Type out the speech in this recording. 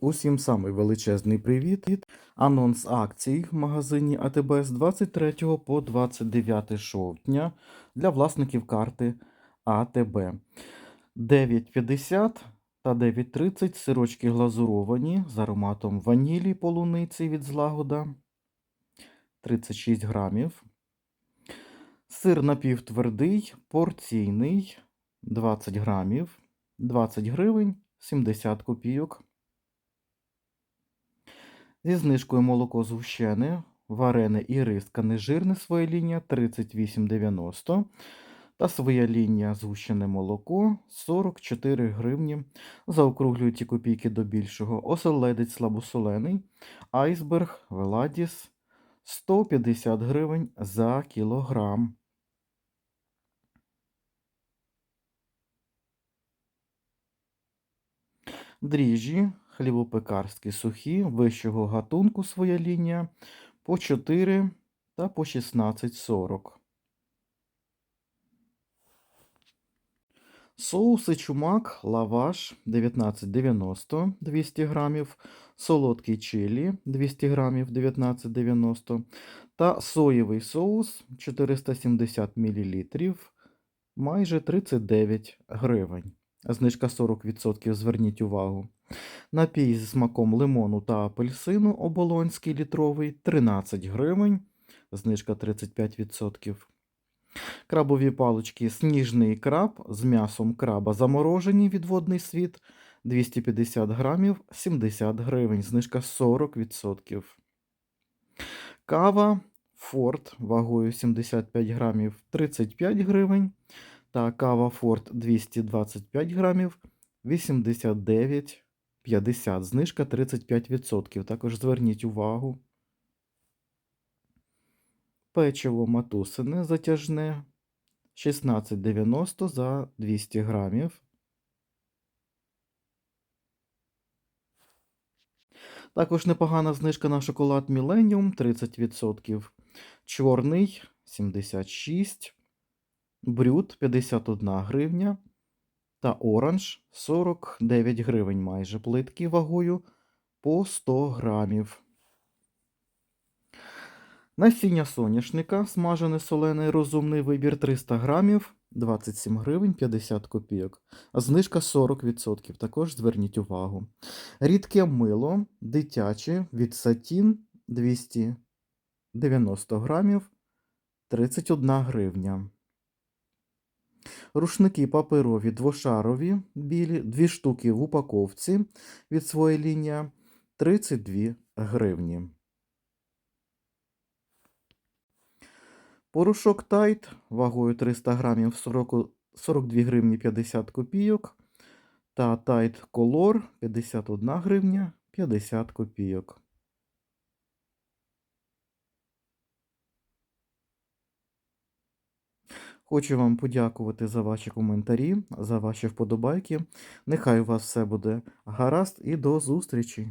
Усім самий величезний привіт. Анонс акцій в магазині АТБ з 23 по 29 жовтня для власників карти АТБ. 9,50 та 9,30 сирочки глазуровані з ароматом ванілі полуниці від злагода 36 грамів. Сир напівтвердий, порційний 20 грамів, 20 гривень, 70 копійок. Зі знижкою молоко згущене, варене і риска нежирне своя лінія 38,90 та своя лінія згущене молоко 44 гривні. Заокруглюють ті копійки до більшого. Оселедець слабосолений, айсберг, веладіс 150 гривень за кілограм. Дріжджі хлібопекарські сухі, вищого гатунку своя лінія по 4 та по 16,40. Соуси чумак, лаваш 19,90 200 грамів, солодкий чилі 200 грамів 19,90 та соєвий соус 470 мл майже 39 гривень. Знижка 40%, зверніть увагу. Напій з смаком лимону та апельсину оболонський літровий 13 гривень, знижка 35%. Крабові палички сніжний краб з м'ясом краба заморожені від водний світ 250 грамів 70 гривень, знижка 40%. Кава Форт вагою 75 грамів 35 гривень. Та кава Форт 225 грамів 89,50. Знижка 35%. Також зверніть увагу. Печиво матусине затяжне 16,90 за 200 грамів. Також непогана знижка на шоколад Millennium 30%. Чорний 76, брют 51 гривня та оранж 49 гривень майже плитки вагою по 100 грамів. Насіння соняшника, смажене солений розумний вибір 300 грамів, 27 гривень 50 копійок, знижка 40%. Також зверніть увагу. Рідке мило дитяче від сатін 290 грамів 31 гривня. Рушники паперові двошарові білі, дві штуки в упаковці від своєї лінія 32 гривні. Порошок Тайт вагою 300 грамів 40, 42 гривні 50 копійок. Та Тайт Color 51 гривня 50 копійок. Хочу вам подякувати за ваші коментарі, за ваші вподобайки. Нехай у вас все буде гаразд і до зустрічі!